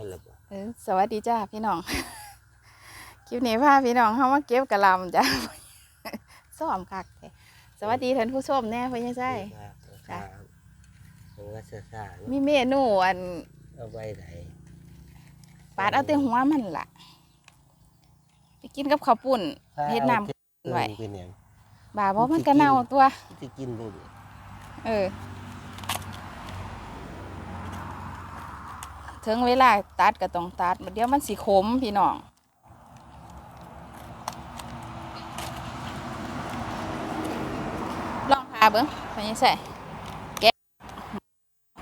เอาละบ่เออสวัสดีจ้าพี่น้อง คลิปนี้พาพี่น้องเข้ามาเก็บกะหลำจ้าซ้อมคักแท้สวัสดีท่านผู้ชมแน่เพื่อนยังไงครับจ้ะครับมันก็ซ่าๆเนอะมีเมนูอันเอาไว้ไหนปาดเอาแต่หัวมันล่ะ ไปกินกับข้าวปุ้นถ้าเฮ็ดอาน้ำไว้เป็นหยังบ่าเพราะมันก็เน่าตัว ที่กินบ่ดีเออ ถึงเวลาตัดก็ต้องตัดเดี๋ยวมันสิขมพี่น้องลองพาเบิ้งไปยังใส่แกะ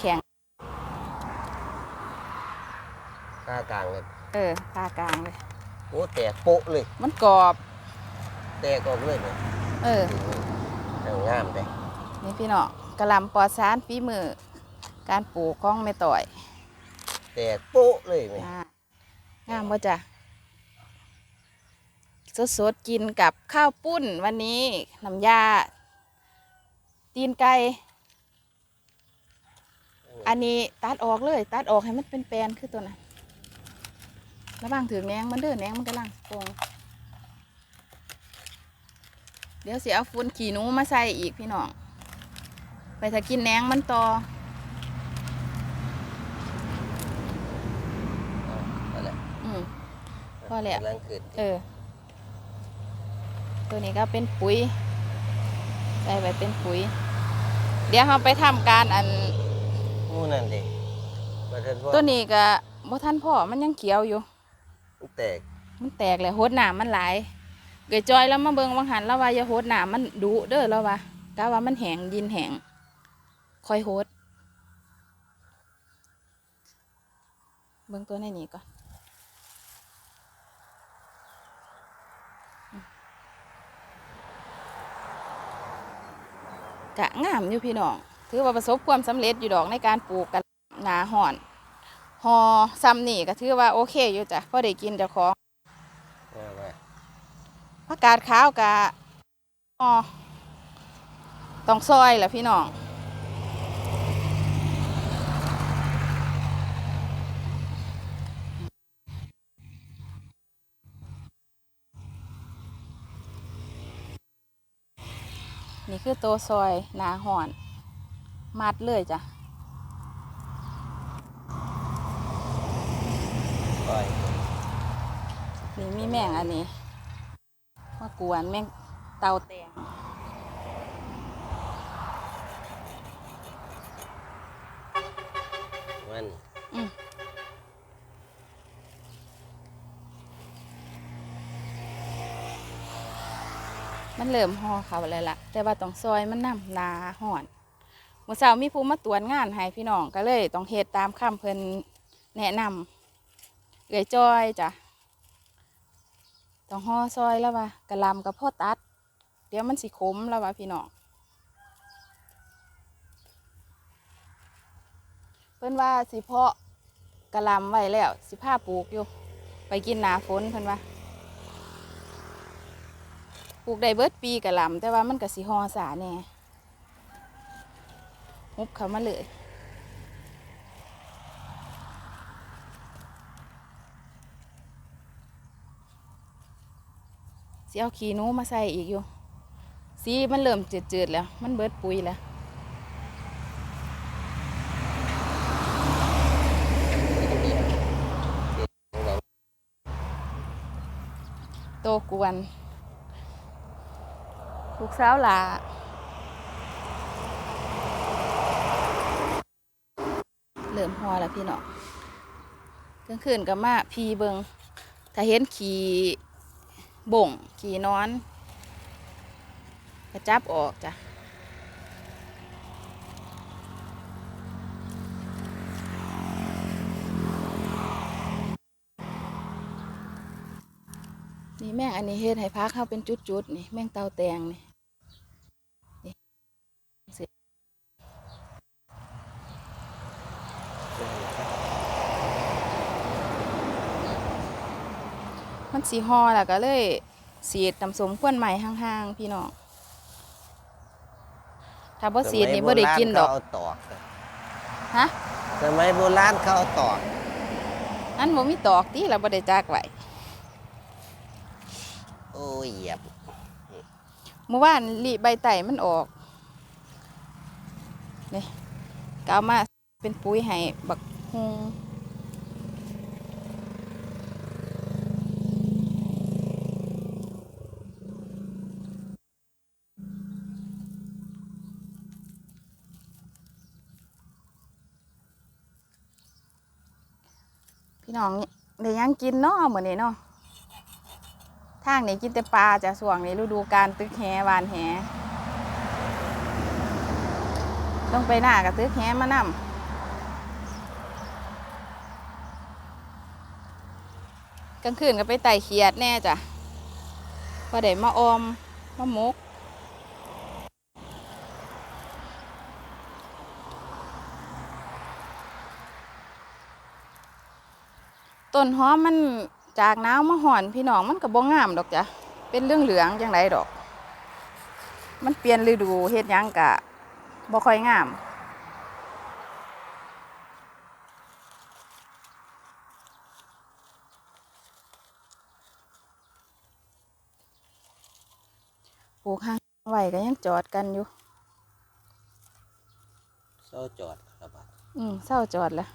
แข็งหน้ากลางเลยเออพากลางเลย โอ้แตกโปะเลย มันกรอบ แตกออกเลยเนี่ยเออเอางามเลยนี่พี่น้องกะหลำปลอดสารฝีมือ การปลูกของแม่ต่อย แตกโปะเลยไหมอ่างามป่ะจ้ะสดๆกินกับข้าวปุ้นวันนี้น้ำยา ตีนไก่อันนี้ตัดออกเลย ตัดออกให้มันเป็นแปลนคือตัวนั้นระวังถือแหนงมันเด้อแหนงมันกำลังโปงเดี๋ยวเสิเอาฟุ้นขี่นูมาใส่อีกพี่น้อง ไปถ้ากินแหนงมันต่อ เอาละ อืม พอแล้วกำลังเกิดเออ ตัวนี้ก็เป็นปุ๋ยใส่ไปเป็นปุ๋ย เดี๋ยวเราไปทำการอันหมู่นั่นเด้มาเถิดพ่อตัวนี้ก็บ่ทันพ่อมันยังเขียวอยู่ มันแตกมันแตกเลยโหดหนามมันหลาย เกยจอยแล้วมาเบิงวังหันแล้วว่าอย่าโหดหนามมันดุเด้อแล้วว่ากะว่ามันแหงดินแหงคอยโหด เบิ่งตัวในนี้ก่อน กะงามอยู่พี่น้อง ถือว่าประสบความสำเร็จอยู่ดอกในการปลูกกันหนาห่อนหอซ้ำนี่ก็ถือว่าโอเคอยู่จ้ะพอได้กินเจ้าของเอามาผักกาดขาวกะอ๋อต้องซอยแหละพี่น้อง นี่คือโตวซอยหนาห่อน มัดเลยจ้ะปล่อยนี่มีแมงอันนี้มากวนแมงเตาแตงมันอืม มันเริ่มห่อเขาเลยล่ะแต่ว่าต้องซอยมันนำหนาห่อนเมื่อเช้ามีผู้มาตรวจงานให้พี่น้องก็เลย ต้องเฮ็ดตามคำเพิ่นแนะนำเอื้อยจอยจ้ะต้องห่อซอยแล้วว่ากะลำกับพ่อตัด เดี๋ยวมันสิขมแล้วว่ะพี่น้องเพิ่นว่าสิเพาะกะลำไว้แล้ว สิพาปลูกอยู่ ไปกินหนาฝนเพิ่นว่า ลูกได้เบิดปีกะหลำแต่ว่ามันก็สิห่อสาแน่มุบเขามาเลยสิเอาขี้นูมาใส่อีกอยู่ สีมันเริ่มจืดๆแล้ว มันเบิดปุ๋ยแล้วโตกวน ลูกสาวหลาเริ่มหัวแล้วพี่เน้องกลางคืนก็มาพีเบิงถ้าเห็นขี่บ่งขี่นอน กระจับออกจ้ะนี่แม่งอันนี้เฮ็ดให้พักเข้าเป็นจุดๆนี่แม่งเตาแตงนี่สิ มันสีห่อแล้วก็เลยสีดน้ำสมควนใหม่ห่างๆพี่น้องถ้าบ่สีดนี่บ่ได้กินดอกสมัยโบราณเขาเอาตอกฮะสมัยโบราณเขาเอาตอกนั่นบ่มีตอกติเราบ่ได้จักไว้โอ้ยเหยียบเมื่อวานลิใบไต่มันออกนี่ก็เอามาเป็นปุ๋ยให้บักฮุง พี่น้องได้หยังกินเนาะเหมือนี้เนาะทางนี้กินแต่ปลาจากส่วงนี้ฤดูการตึกแหวานแหต้องไปหน้ากับตึกแหมานำกลางคืนก็ไปไต่เขียดแน่จ้ะพอได้มาออมมาหมก ต้นหอมมันจากหนาวมาห่อนพี่น้องมันก็บ่งามดอกจ้ะเป็นเรื่องเหลืองๆจังไรดอก มันเปลี่ยนฤดูเฮ็ดหยังกะบ่ค่อยงามปลูกห้างไว้ก็ยังจอดกันอยู่เศร้าจอดครับบัดอืมเศร้าจอดละ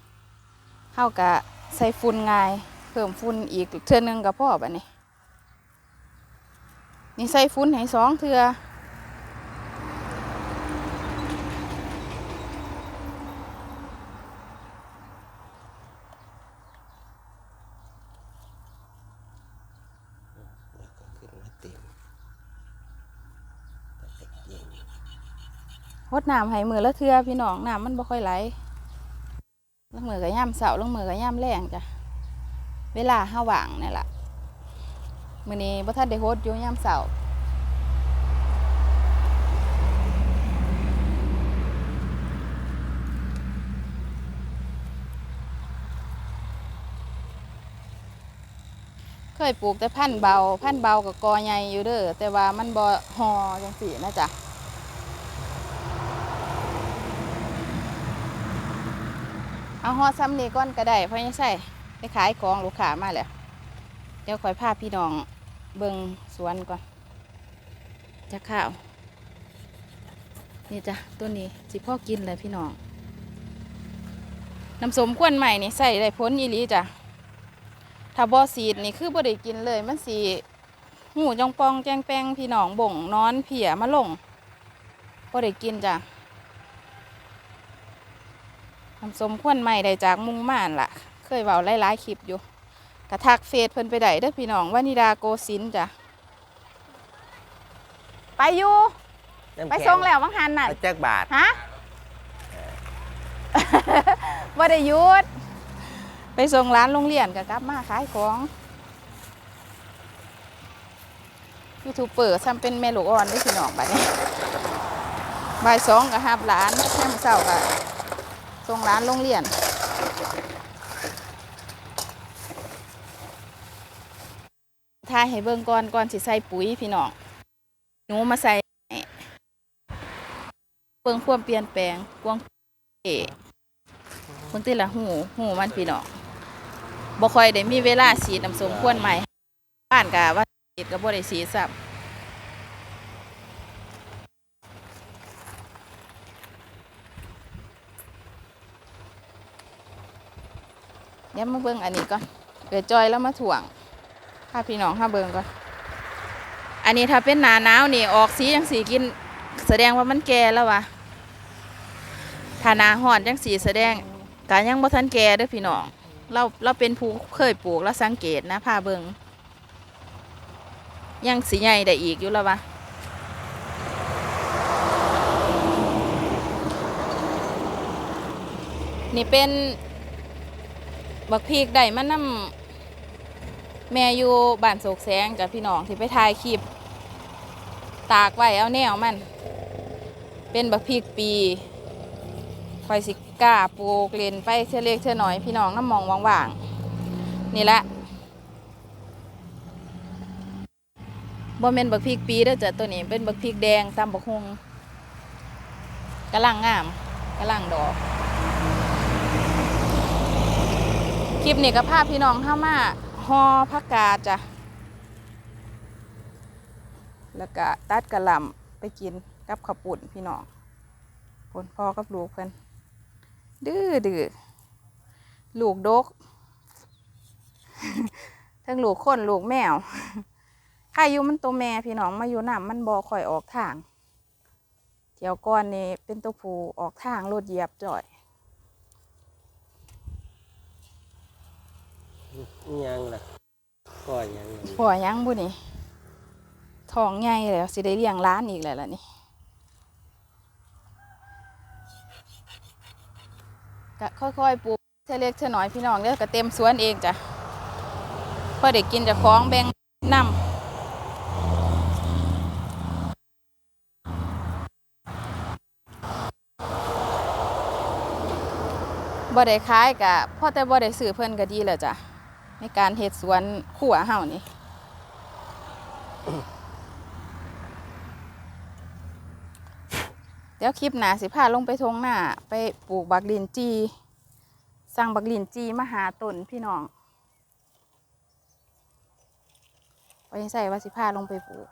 เฮากะ ใส่ฝุ่นง่าย เพิ่มฝุ่นอีกเทื่อหนึงก็พอบัดนี้นี่ใส่ฝุ่นให้สองเทื่อแล้วก็ขึ้นมาเต็มแต่เด็กเย็นหดน้ำให้มือละเทื่อพี่น้องน้ำมันบ่ค่อยไหลลง มือก็ย่ำเสาลงมือก็ย่ำแรงจ้ะเวลาห้าว่างนี่แหละมือนี้บ่ทันได้โฮดอยู่ย่ำเสาเคยปลูกแต่พันธุ์เบา พันธุ์เบากับกอใหญ่อยู่เด้อแต่ว่ามันบ่ฮอจังซี่นะจ๊ะ เอาฮอซ้ำนี้ก่อนก็ได้เพราะยังใส่ไปขายของลูกค้ามาแล้วเดี๋ยวคอยพาพี่น้องเบิงสวนก่อนจะข้าว นี่จ้ะตัวนี้สิพ่อกินเลยพี่น้องน้ำสมควนใหม่นี่ใส่ได้พ้นอีลีจ้ะถ้าบอสีดนี่คือบ่ได้กินเลยมันสีหูจองปองแจงแปงพี่น้องบ่งนอนเผียมาลงบ่ได้กินจ้ะ ทำสมควรใหม่ได้จากมุงม่านล่ะ เคยเบาหลายๆคลิปอยู่ กระทักเฟซเพิ่นไปได้เด้อพี่น้องวานิดาโกสินทร์จ้ะ ไปอยู่น้ำไปแข็ส่งแล้ววังหันน่ะเอาจักบาทฮะบ่ได้หยุด ไปส่งร้านโรงเรียนก็กลับมาขายของยูทูบเปิดซ้ำเป็นแม่ลูกอ่อนได้อพี่น้องบัดนี้บ่ายสองก็หับร้านแค่มื้อเช้าก็ ส่งร้านโรงเรียนทายให้เบิ่งก่อนก่อนสิใส่ปุ๋ยพี่น้อง หนูมาใส่ เบิ่งความเปลี่ยนแปลงกวงเอเบิ่งติละหูหูมันพี่น้องบ่ค่อยได้มีเวลาฉีดน้ำส้มควนใหม่ บ้านกะว่าฉีดก็บ่ได้ฉีดซ้ เดี๋ยวมาเบิ่งอันนี้ก่อนเกิดจอยแล้วมาถ่วงพาพี่น้องห้าเบิ่งก่อนอันนี้ถ้าเป็นหนาหนาวนี่ออกสีจังสีกิน แสดงว่ามันแก่แล้ววะถ้าหนาฮ้อนจังสีแสดงกายังบ่ทันแก่เด้อพี่น้องเราเราเป็นผู้เคยปลูกแล้วสังเกตนะพาเบิงยังสีใหญ่ได้อีกอยู่แล้ววะนี่เป็น บักพริกได้มันนำแม่อยู่บ้านโศกแสงกับพี่น้องที่ไปถ่ายคลิป ตากไว้เอาแนวมัน เป็นบักพริกปีคอยสิก้าปลูกเลนไปเท่อเล็กเท่อน้อยพี่น้องน้ำมองว่างๆ นี่แหละบ่แม่นบักพริกปีเด้อจ้ะตัวนี้เป็นบักพริกแดงตามบักฮงกำลังงามกำลังดอก คลิปนี้ก็พาพี่น้องเข้ามาฮอผักกาจ้ะ แล้วก็ตัดกระลำไปกินกับขปุ่นพี่น้องผลพ่อกับลูกเพิ่นดื้อดื้อลูกดก ทั้งลูกคนลูกแมวใครอยู่มันตัวแม่พี่น้องมาอยู่น้ำมันบอคอยออกทางเที่ยวก้อนนี่เป็นตัวผู้ออกทางรถเหยียบจ่อย ยังล่ะก็อิหยังล่ะพ่อยังบุนี่ท้องใหญ่แล้วสิได้เลี้ยงร้านอีกแล้วล่ะนี่ก็ค่อยๆปลูกเทเล็กเทน้อยพี่น้องเด้อก็เต็มสวนเองจ้ะพอได้กินจากของแบ่งนำบ่ได้ขายกะพ่อแต่บ่ได้ซื้อเพิ่นก็ดีแล้วจ้ะ ในการเห็ดสวนขัวเห่านี่เดี๋ยวคลิปหนาสิพาลงไปทงหน้า ไปปลูกบักลินจีสั่งบักลินจีมาหาต้นพี่น้องไปใส่ว่าสิพาลงไปปลูก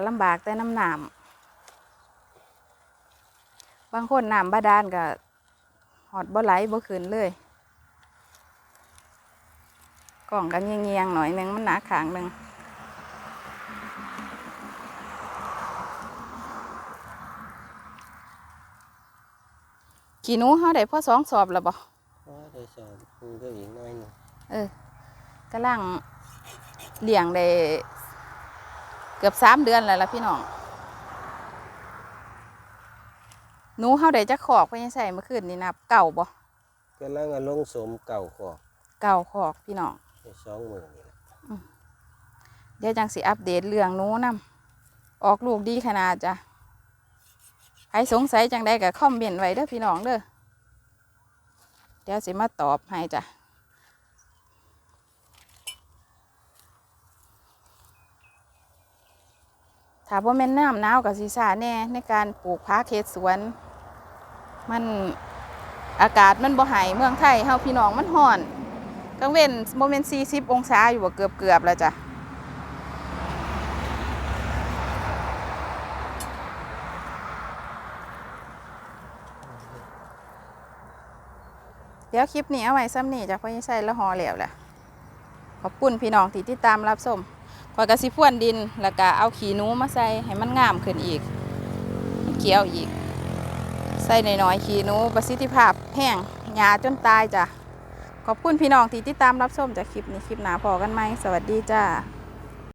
ก็ลำบากแต่น้ำหนามบางคนน้ำบาดาลก็หอดบ่ไหลบ่ขึ้นเลยกล่องกันเงียงๆหน่อยหนึงมันหนาขางหนึ่งกี่หนูเฮาได้พ่อสองสอบแล้วบ่ก็ได้สอนครูก็อีกหน้อยหนึงเออกำลังเลี้ยงได้ เกือบสามเดือนแล้วล่ะพี่น้องหนูเฮาได้จักขอกเพิ่นยังใส่เมื่อคืนนี่นับเก่าบ่กำลังเอาลงสมเก่าขอกเก่าขอกพี่น้องในสองมือนี่แหละเดี๋ยวจังสิอัปเดตเรื่องหนูนํออกลูกดีขนาดจ้ะใครสงสัยจังใดก็คอมเมนต์ไว้เด้อพี่น้องเด้อเดี๋ยวสิมาตอบให้จ้ะ ถ้าบ่แม่นน้ำหนาวกับสีสาแน่ในการปลูกพักเขตสวน มันอากาศมันบ่หายเมืองไทยเฮาพี่น้องมันร้อนกลางเว้นโมเมนต์40 องศาอยู่บ่เกือบเกือบๆแล้วจ้ะเดี๋ยวคลิปนี้เอาไว้ซ้ำนี่จากพ่อยิ่งใส่ละหอแล้วแหละขอบคุณพี่น้องที่ติดตามรับชม ขอยกระสิพ่วนดินแล้วก็เอาขี้หนูมาใส่ให้มันงามขึ้นอีกเขียวอีก ใส่น้อยๆขี้หนูประสิทธิภาพแห้งหยาจนตายจ้ะขอบคุณพี่น้องที่ติดตามรับชมจากคลิปนี้คลิปหนาพอกันไหมสวัสดีจ้า